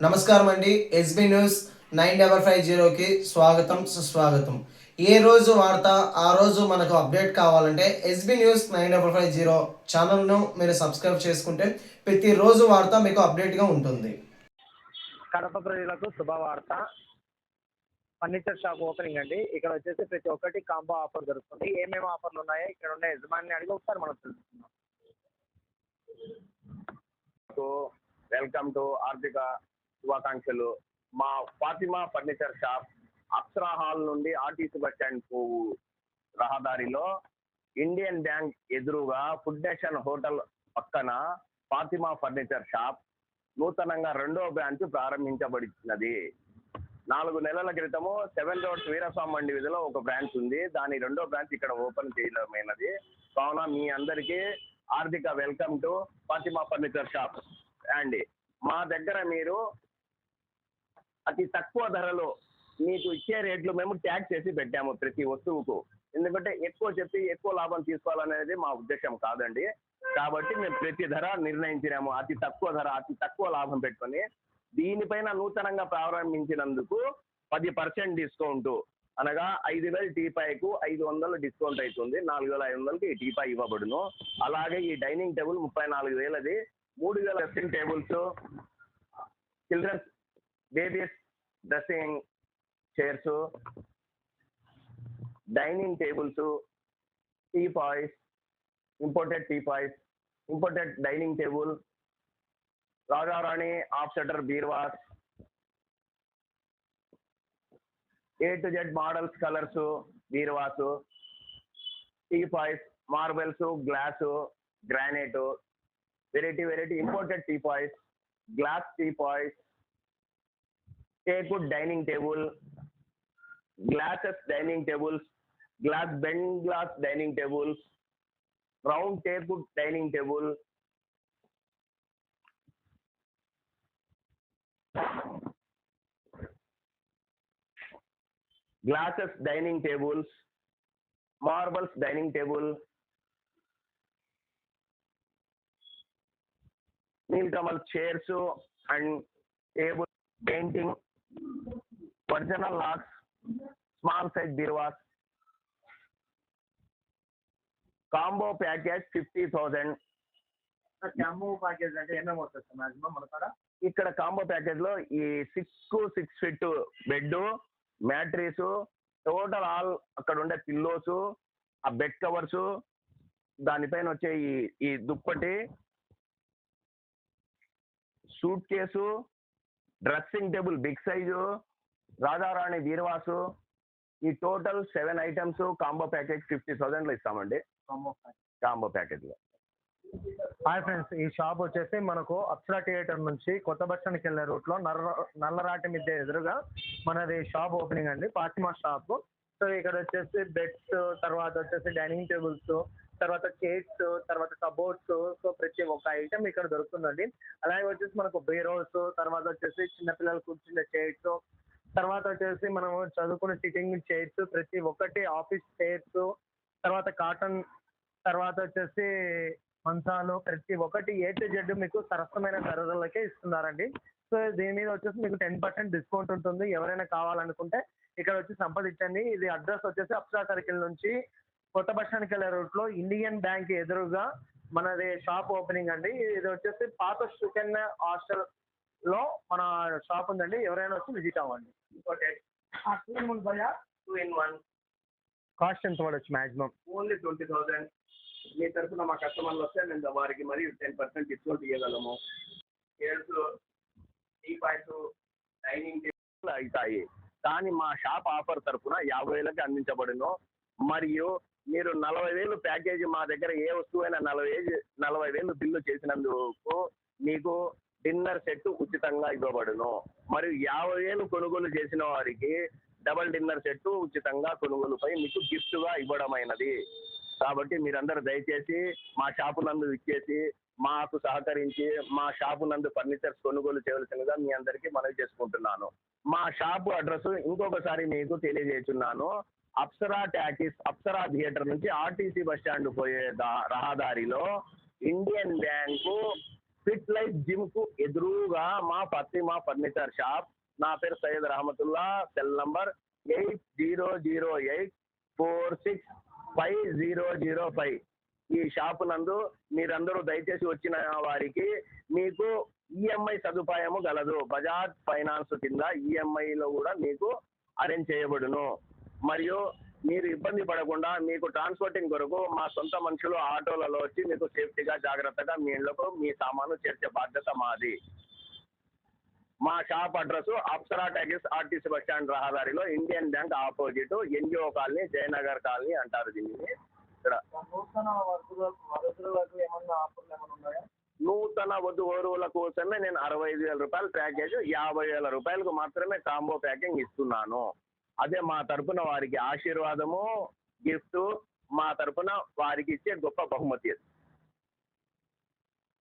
నమస్కారం అండి SB news nine double five జీరోకి స్వాగతం సుస్వాగతం. ఏ రోజు వార్త ఆ రోజు మనకు అప్డేట్ కావాలంటే SB news nine double five zero ఛానల్ను మీరు సబ్స్క్రైబ్ చేసుకుంటే ప్రతిరోజు వార్త మీకు అప్డేట్గా ఉంటుంది. కడప ప్రజలకు శుభవార్త. ఫర్నిచర్ షాప్ ఓపెనింగ్ అండి. ఇక్కడ వచ్చేసి ప్రతి ఒక్కటి కాంబో ఆఫర్ దొరుకుతుంది. ఏమేమి ఆఫర్లు ఉన్నాయో ఇక్కడ ఉన్న యజమాని అడిగి ఒకసారి మనం తెలుసుకుందాం. వెల్కమ్ టు ఆర్థిక శుభాకాంక్షలు. మా Fatima furniture shop Apsara hall నుండి ఆర్టీసీ బస్ స్టాండ్ పోవు రహదారిలో ఇండియన్ బ్యాంక్ ఎదురుగా ఫుడ్ నేషన్ హోటల్ పక్కన ఫాతిమా ఫర్నిచర్ షాప్ నూతనంగా రెండో బ్రాంచ్ ప్రారంభించబడినది. నాలుగు నెలల క్రితము సెవెన్ రోడ్స్ వీరస్వామి మండి వీధిలో ఒక బ్రాంచ్ ఉంది. దాని రెండో బ్రాంచ్ ఇక్కడ ఓపెన్ చేయడమైనది. కావున మీ అందరికీ ఆర్థిక welcome to Fatima furniture shop. అండి మా దగ్గర మీరు అతి తక్కువ ధరలో మీకు ఇచ్చే రేట్లు మేము ట్యాగ్ చేసి పెట్టాము ప్రతి వస్తువుకు. ఎందుకంటే ఎక్కువ చెప్పి ఎక్కువ లాభం తీసుకోవాలనేది మా ఉద్దేశం కాదండి. కాబట్టి మేము ప్రతి ధర నిర్ణయించినాము. అతి తక్కువ ధర అతి తక్కువ లాభం పెట్టుకొని దీనిపైన నూతనంగా ప్రారంభించినందుకు పది పర్సెంట్ డిస్కౌంట్. అనగా ఐదు వేలు టీపాయ్కు ఐదు వందలు డిస్కౌంట్ అవుతుంది నాలుగు వేల ఐదు వందలకి ఈ టీపాయ్ ఇవ్వబడును. అలాగే ఈ డైనింగ్ టేబుల్ ముప్పై నాలుగు వేలది. మూడు వేల dressing tables children's babies dressing chairs dining tables teapoys imported teapoys imported dining table రాజారాణి half shutter bureaus A to Z models colours bureaus teapoys marbles glass granite variety variety imported teapoys glass tea a good dining table, glasses dining tables, glass bend glass dining tables, round table dining table. Glasses dining tables, marbles dining table, Nilkamal chairs and table painting original locks small size bureaus combo package fifty thousand combo package అంటే ఏమేమి వస్తుంది sir maximum మన కాడ? ఇక్కడ combo ప్యాకేజ్లో ఈ six six feet bed mattress total all అక్కడ ఉండే పిల్లోస్ ఆ బెడ్ కవర్స్ దానిపైన వచ్చే ఈ ఈ దుప్పటి suitcase dressing table big size రాజారాణి వీరవాసు ఈ total seven items combo package fifty థౌసండ్లో ఇస్తామండి. కాంబో కాంబో ప్యాకేజ్లో హాయ్ ఫ్రెండ్స్ ఈ షాప్ వచ్చేసి మనకు అప్సరా థియేటర్ నుంచి కొత్త బస్ స్టాండ్కి వెళ్ళే రూట్లో నల్ల నల్లరాటి మిద్దె ఎదురుగా మనది షాప్ ఓపెనింగ్ అండి ఫాతిమా షాప్. సో ఇక్కడ వచ్చేసి బెడ్స్ తర్వాత వచ్చేసి డైనింగ్ టేబుల్స్ తర్వాత చైర్స్ తర్వాత కబోర్డ్స్ సో ప్రతి ఒక్క ఐటమ్ ఇక్కడ దొరుకుతుందండి. అలాగే వచ్చేసి మనకు బీరోస్ తర్వాత వచ్చేసి చిన్నపిల్లలు కూర్చునే చైర్స్ తర్వాత వచ్చేసి మనం చదువుకునే సిట్టింగ్ చైర్స్ ప్రతి ఒక్కటి ఆఫీస్ చైర్స్ తర్వాత కాటన్ తర్వాత వచ్చేసి మంచాలు ప్రతి ఒక్కటి ఏ టు జెడ్ మీకు సరసమైన ధరలకే ఇస్తున్నారండి. సో దీని మీద వచ్చేసి మీకు టెన్ పర్సెంట్ డిస్కౌంట్ ఉంటుంది. ఎవరైనా కావాలనుకుంటే ఇక్కడ వచ్చి సంప్రదించండి ఇది అడ్రస్ వచ్చేసి అప్సరా సర్కిల్ నుంచి కొత్త బస్ స్టాండ్కి వెళ్ళే రూట్లో ఇండియన్ బ్యాంక్ ఎదురుగా మనది షాప్ ఓపెనింగ్ అండి. ఇది వచ్చేసి పాత సుకన్య హాస్టల్లో మన షాప్ ఉందండి. ఎవరైనా వచ్చి విజిట్ అవ్వండి. టూ ఇన్ వన్ కాస్ట్ ఎంత పడవచ్చు మాక్సిమం? Only twenty thousand. మీ తరఫున మా కస్టమర్లు వస్తే మేము వారికి మరి టెన్ పర్సెంట్ డిస్కౌంట్ ఇవ్వగలము chairs tea points dining table అవుతాయి కానీ మా షాప్ ఆఫర్ తరఫున యాభై వేలకి అందించబడును. మరియు మీరు నలభై వేలు ప్యాకేజీ మా దగ్గర ఏ వస్తువైనా నలభై వేలు నలభై వేలు బిల్లు చేసినందుకు మీకు డిన్నర్ సెట్ ఉచితంగా ఇవ్వబడును. మరియు యాభై వేలు కొనుగోలు చేసిన వారికి డబల్ డిన్నర్ సెట్ ఉచితంగా కొనుగోలుపై మీకు గిఫ్ట్గా ఇవ్వడమైనది. కాబట్టి మీరందరూ దయచేసి మా షాపు నందు ఇచ్చేసి మాకు సహకరించి మా షాపు నందు ఫర్నిచర్స్ కొనుగోలు చేయవలసిందిగా మీ అందరికీ మనవి చేసుకుంటున్నాను. మా షాపు అడ్రస్ ఇంకొకసారి మీకు తెలియజేస్తున్నాను. అప్సరా టాకీస్ అప్సరా థియేటర్ నుంచి ఆర్టీసీ బస్ స్టాండ్ పోయే దా- రహదారిలో ఇండియన్ బ్యాంకు ఫిట్ లైఫ్ జిమ్కు ఎదురుగా మా ఫతిమా ఫర్నిచర్ షాప్. నా పేరు Syed Rahmatullah cell number eight zero zero eight four six five zero zero five. ఈ షాపు నందు మీరందరూ దయచేసి వచ్చిన వారికి మీకు ఈఎంఐ సదుపాయము గలదు. బజాజ్ ఫైనాన్స్ కింద ఈఎంఐలో కూడా మీకు అరేంజ్ చేయబడును. మరియు మీరు ఇబ్బంది పడకుండా మీకు ట్రాన్స్పోర్టింగ్ కొరకు మా సొంత మనుషులు ఆటోలలో వచ్చి మీకు సేఫ్టీగా జాగ్రత్తగా మీ ఇళ్ళకు మీ సామాను చేర్చే బాధ్యత మాది. మా shop address Apsara talkies RTC bus stand రహదారిలో Indian bank opposite NGO colony Jayanagar colony అంటారు దీనిని. ఇక్కడ. నూతన వధువరువుల వధు వరువుల కోసమే నేను అరవై ఐదు వేల రూపాయల ప్యాకేజ్ యాభై వేల రూపాయలకు మాత్రమే కాంబో ప్యాకింగ్ ఇస్తున్నాను. అదే మా తరపున వారికి ఆశీర్వాదము గిఫ్ట్ మా తరపున వారికి ఇచ్చే గొప్ప బహుమతి అది.